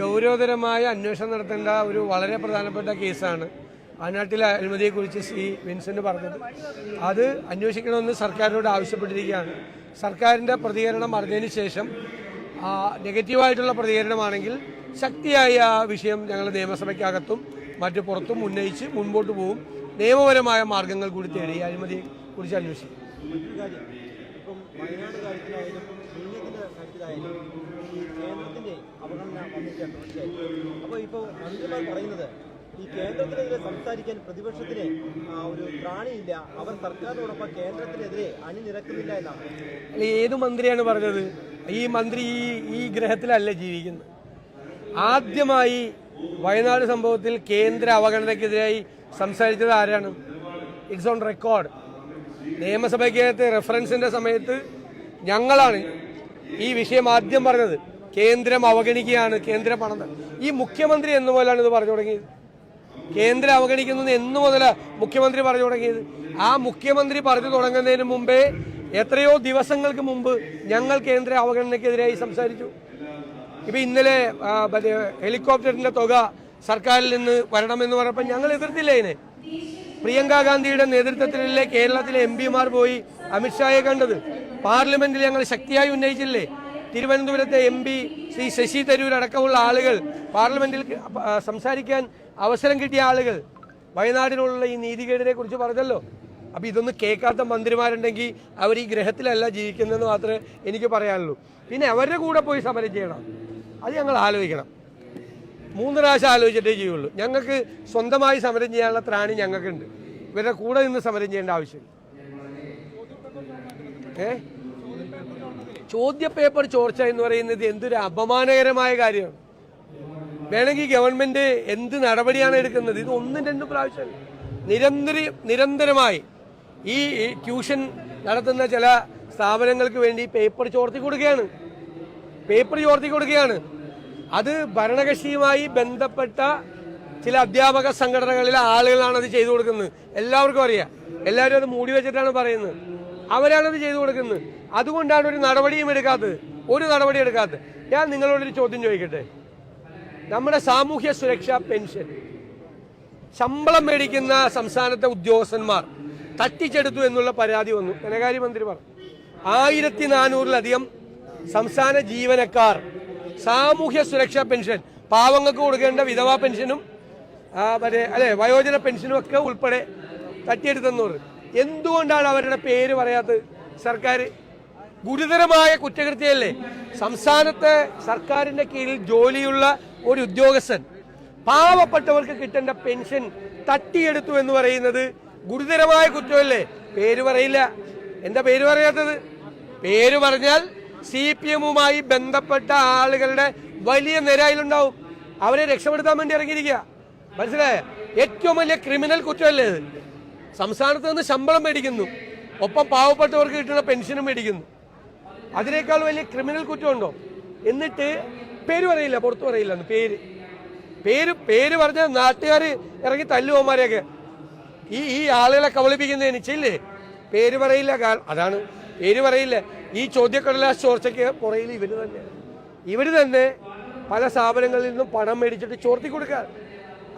ഗൗരവതരമായ അന്വേഷണം നടത്തേണ്ട ഒരു വളരെ പ്രധാനപ്പെട്ട കേസാണ്. വയനാട്ടിലെ അഴിമതിയെക്കുറിച്ച് ശ്രീ വിൻസെന്റ് പറഞ്ഞത്. അത് അന്വേഷിക്കണമെന്ന് സർക്കാരിനോട് ആവശ്യപ്പെട്ടിരിക്കുകയാണ്. സർക്കാരിന്റെ പ്രതികരണം അറിഞ്ഞതിന് ശേഷം നെഗറ്റീവായിട്ടുള്ള പ്രതികരണമാണെങ്കിൽ ശക്തിയായ ആ വിഷയം ഞങ്ങൾ നിയമസഭയ്ക്കകത്തും മറ്റു പുറത്തും ഉന്നയിച്ച് മുൻപോട്ട് പോകും നിയമപരമായ മാർഗങ്ങൾ കൂടി തേടി അഴിമതിയെ കുറിച്ച് അന്വേഷിക്കും. വയനാട് കാര്യത്തിലായാലും കേന്ദ്രത്തിന്റെ അവഗണന വന്നിട്ടുണ്ട് തുടർച്ചയായി അപ്പോൾ ഇപ്പോൾ മന്ത്രിമാർ പറയുന്നത് ഈ കേന്ദ്രത്തിനെതിരെ സംസാരിക്കാൻ പ്രതിപക്ഷത്തിന് ഒരു പ്രാണിയില്ല അവർ സർക്കാരിനോടൊപ്പം കേന്ദ്രത്തിനെതിരെ അണിനിരക്കുന്നില്ല എന്നാണ്. അല്ല ഏത് മന്ത്രിയാണ് പറഞ്ഞത്? ഈ മന്ത്രി ഈ ഈ ഗ്രഹത്തിലല്ല ജീവിക്കുന്നത്. ആദ്യമായി വയനാട് സംഭവത്തിൽ കേന്ദ്ര അവഗണനയ്ക്കെതിരായി സംസാരിച്ചത് ആരാണ്? ഇറ്റ്സ് ഓൺ റെക്കോർഡ് നിയമസഭയ്ക്കകത്ത് റെഫറൻസിന്റെ സമയത്ത് ഞങ്ങളാണ് ഈ വിഷയം ആദ്യം പറഞ്ഞത്. കേന്ദ്രം അവഗണിക്കുകയാണ് കേന്ദ്ര പണം ഈ മുഖ്യമന്ത്രി എന്ന് പോലാണ് ഇത് പറഞ്ഞു തുടങ്ങിയത്. കേന്ദ്രം അവഗണിക്കുന്നത് എന്ന് മുതല മുഖ്യമന്ത്രി പറഞ്ഞു തുടങ്ങിയത്. ആ മുഖ്യമന്ത്രി പറഞ്ഞു തുടങ്ങുന്നതിന് മുമ്പേ എത്രയോ ദിവസങ്ങൾക്ക് മുമ്പ് ഞങ്ങൾ കേന്ദ്ര അവഗണനയ്ക്കെതിരായി സംസാരിച്ചു. ഇപ്പൊ ഇന്നലെ ഹെലികോപ്റ്ററിന്റെ തുക സർക്കാരിൽ നിന്ന് വരണമെന്ന് പറഞ്ഞപ്പോൾ ഞങ്ങൾ എതിർത്തില്ല ഇതിനെ. പ്രിയങ്ക ഗാന്ധിയുടെ നേതൃത്വത്തിലല്ലേ കേരളത്തിലെ എം പിമാർ പോയി അമിത്ഷായെ കണ്ടത്. പാർലമെന്റിൽ ഞങ്ങൾ ശക്തിയായി ഉന്നയിച്ചില്ലേ? തിരുവനന്തപുരത്തെ എം പി ശ്രീ ശശി തരൂർ അടക്കമുള്ള ആളുകൾ പാർലമെന്റിൽ സംസാരിക്കാൻ അവസരം കിട്ടിയ ആളുകൾ വയനാടിനുള്ള ഈ നീതികേടിനെ കുറിച്ച് പറഞ്ഞല്ലോ. അപ്പൊ ഇതൊന്നും കേൾക്കാത്ത മന്ത്രിമാരുണ്ടെങ്കിൽ അവർ ഈ ഗ്രഹത്തിലല്ല ജീവിക്കുന്നതെന്ന് മാത്രമേ എനിക്ക് പറയാനുള്ളൂ. പിന്നെ അവരുടെ കൂടെ പോയി സമരം ചെയ്യണം. അത് ഞങ്ങൾ ആലോചിക്കണം. മൂന്ന് പ്രാവശ്യം ആലോചിച്ചിട്ടേ ചെയ്യുള്ളൂ. ഞങ്ങൾക്ക് സ്വന്തമായി സമരം ചെയ്യാനുള്ള ത്രാണി ഞങ്ങൾക്കുണ്ട്. ഇവരുടെ കൂടെ നിന്ന് സമരം ചെയ്യേണ്ട ആവശ്യമില്ല. ഏ? ചോദ്യപേപ്പർ ചോർച്ച എന്ന് പറയുന്നത് എന്തൊരു അപമാനകരമായ കാര്യമാണ് വേണമെങ്കിൽ ഗവൺമെന്റ് എന്ത് നടപടിയാണ് എടുക്കുന്നത്? ഇത് ഒന്നും രണ്ടും പ്രാവശ്യം. നിരന്തര നിരന്തരമായി ഈ ട്യൂഷൻ നടത്തുന്ന ചില സ്ഥാപനങ്ങൾക്ക് വേണ്ടി പേപ്പർ ചോർത്തി കൊടുക്കുകയാണ്. പേപ്പർ ചോർത്തി കൊടുക്കുകയാണ്. അത് ഭരണകക്ഷിയുമായി ബന്ധപ്പെട്ട ചില അധ്യാപക സംഘടനകളിലെ ആളുകളാണ് അത് ചെയ്തു കൊടുക്കുന്നത്. എല്ലാവർക്കും അറിയാം. എല്ലാവരും അത് മൂടി വെച്ചിട്ടാണ് പറയുന്നത്. അവരാണത് ചെയ്തു കൊടുക്കുന്നത്. അതുകൊണ്ടാണ് ഒരു നടപടിയും എടുക്കാത്തത്. ഒരു നടപടി എടുക്കാത്തത്. ഞാൻ നിങ്ങളോടൊരു ചോദ്യം ചോദിക്കട്ടെ? നമ്മുടെ സാമൂഹ്യ സുരക്ഷാ പെൻഷൻ. ശമ്പളം മേടിക്കുന്ന സംസ്ഥാനത്തെ ഉദ്യോഗസ്ഥന്മാർ തട്ടിച്ചെടുത്തു എന്നുള്ള പരാതി വന്നു. ധനകാര്യമന്ത്രി പറഞ്ഞു. ആയിരത്തി നാനൂറിലധികം സംസ്ഥാന ജീവനക്കാർ സാമൂഹ്യ സുരക്ഷാ പെൻഷൻ പാവങ്ങൾക്ക് കൊടുക്കേണ്ട വിധവാ പെൻഷനും മറ്റേ അല്ലെ വയോജന പെൻഷനും ഒക്കെ ഉൾപ്പെടെ തട്ടിയെടുത്തെന്ന് പറഞ്ഞു. എന്തുകൊണ്ടാണ് അവരുടെ പേര് പറയാത്തത്? സർക്കാർ ഗുരുതരമായ കുറ്റകൃത്യമല്ലേ സംസ്ഥാനത്തെ സർക്കാരിന്റെ കീഴിൽ ജോലിയുള്ള ഒരു ഉദ്യോഗസ്ഥൻ പാവപ്പെട്ടവർക്ക് കിട്ടേണ്ട പെൻഷൻ തട്ടിയെടുത്തു എന്ന് പറയുന്നത് ഗുരുതരമായ കുറ്റമല്ലേ? പേര് പറയില്ല. എന്താ പേര് പറയാത്തത്? പേര് പറഞ്ഞാൽ സി പി എമ്മുമായി ബന്ധപ്പെട്ട ആളുകളുടെ വലിയ നിരയിലുണ്ടാവും. അവരെ രക്ഷപ്പെടുത്താൻ വേണ്ടി ഇറങ്ങിയിരിക്കുക. മനസ്സിലായ? ഏറ്റവും വലിയ ക്രിമിനൽ കുറ്റമല്ലേ ഇത്? സംസ്ഥാനത്ത് നിന്ന് ശമ്പളം മേടിക്കുന്നു. ഒപ്പം പാവപ്പെട്ടവർക്ക് കിട്ടുന്ന പെൻഷനും മേടിക്കുന്നു. അതിനേക്കാൾ വലിയ ക്രിമിനൽ കുറ്റമുണ്ടോ? എന്നിട്ട് പേര് പറയില്ല പുറത്തു പറയില്ല പേര്. പേര് പേര് പറഞ്ഞ നാട്ടുകാർ ഇറങ്ങി തല്ലുവന്മാരെയൊക്കെ ഈ ഈ ആളുകളെ കബളിപ്പിക്കുന്നതിന് ചില്ലേ പേര് പറയില്ല അതാണ്. പേര് പറയില്ല. ഈ ചോദ്യക്കടലാസ് ചോർച്ചയ്ക്ക് പുറയിൽ ഇവർ തന്നെ. ഇവർ തന്നെ പല സ്ഥാപനങ്ങളിൽ നിന്നും പണം മേടിച്ചിട്ട് ചോർത്തി കൊടുക്കുക.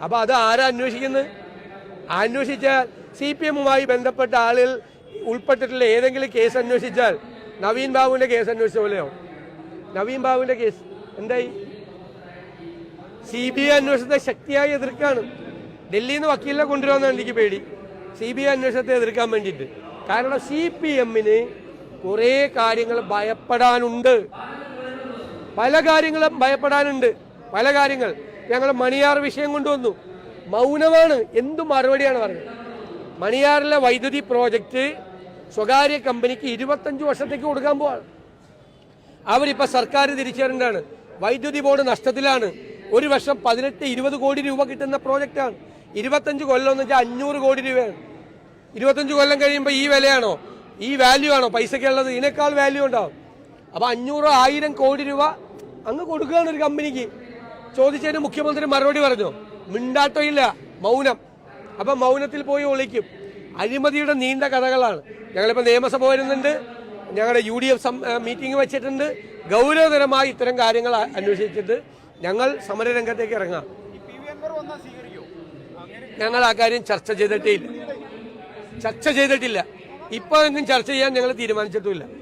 അപ്പൊ അത് ആരാ അന്വേഷിക്കുന്നത്? അന്വേഷിച്ചാൽ സി പി എമ്മുമായി ബന്ധപ്പെട്ട ആളുകൾ ഉൾപ്പെട്ടിട്ടുള്ള ഏതെങ്കിലും കേസ് അന്വേഷിച്ചാൽ നവീൻ ബാബുവിന്റെ കേസ് അന്വേഷിച്ച പോലെയോ? നവീൻ ബാബുവിന്റെ കേസ് എന്തായി? സി ബി ഐ അന്വേഷണത്തെ ശക്തിയായി എതിർക്കാണ്. ഡൽഹിയിൽ നിന്ന് വക്കീലിനെ കൊണ്ടുവരാമെന്നാണ് എനിക്ക് പേടി. സി ബി ഐ അന്വേഷണത്തെ എതിർക്കാൻ വേണ്ടിയിട്ട്. കാരണം സി പി എമ്മിന് കുറേ കാര്യങ്ങൾ ഭയപ്പെടാനുണ്ട്. പല കാര്യങ്ങളും ഭയപ്പെടാനുണ്ട്. പല കാര്യങ്ങൾ. ഞങ്ങൾ മണിയാർ വിഷയം കൊണ്ടുവന്നു. മൗനമാണ്. എന്തു മറുപടിയാണ് പറഞ്ഞത് മണിയാറിലെ വൈദ്യുതി പ്രോജക്റ്റ് സ്വകാര്യ കമ്പനിക്ക് ഇരുപത്തഞ്ച് വർഷത്തേക്ക് കൊടുക്കാൻ പോവാണ്. അവരിപ്പോ സർക്കാർ തിരിച്ചറിഞ്ഞാണ് വൈദ്യുതി ബോർഡ് നഷ്ടത്തിലാണ്. ഒരു വർഷം പതിനെട്ട് ഇരുപത് കോടി രൂപ കിട്ടുന്ന പ്രോജക്റ്റാണ്. ഇരുപത്തഞ്ച് കൊല്ലം എന്ന് വെച്ചാൽ അഞ്ഞൂറ് കോടി രൂപയാണ്. ഇരുപത്തഞ്ച് കൊല്ലം കഴിയുമ്പോൾ ഈ വിലയാണോ? ഈ വാല്യൂ ആണോ? പൈസക്കുള്ളത് ഇതിനേക്കാൾ വാല്യൂ ഉണ്ടാവും. അപ്പൊ അഞ്ഞൂറ് ആയിരം കോടി രൂപ അങ്ങ് കൊടുക്കുകയാണ് ഒരു കമ്പനിക്ക്. ചോദിച്ചതിന് മുഖ്യമന്ത്രി മറുപടി പറഞ്ഞു. മിണ്ടാട്ടോ ഇല്ല. മൗനം. അപ്പൊ മൗനത്തിൽ പോയി ഒളിക്കും. അഴിമതിയുടെ നീണ്ട കഥകളാണ്. ഞങ്ങളിപ്പോൾ നിയമസഭ വരുന്നുണ്ട് ഞങ്ങളുടെ യു ഡി എഫ് മീറ്റിംഗ് വെച്ചിട്ടുണ്ട്. ഗൗരവതരമായി ഇത്തരം കാര്യങ്ങൾ അന്വേഷിച്ചിട്ട് ഞങ്ങൾ സമരരംഗത്തേക്ക് ഇറങ്ങാം. ഞങ്ങൾ ആ കാര്യം ചർച്ച ചെയ്തിട്ടേ ഇല്ല. ചർച്ച ചെയ്തിട്ടില്ല. ഇപ്പോൾ ഒന്നും ചർച്ച ചെയ്യാൻ ഞങ്ങൾ തീരുമാനിച്ചിട്ടുമില്ല.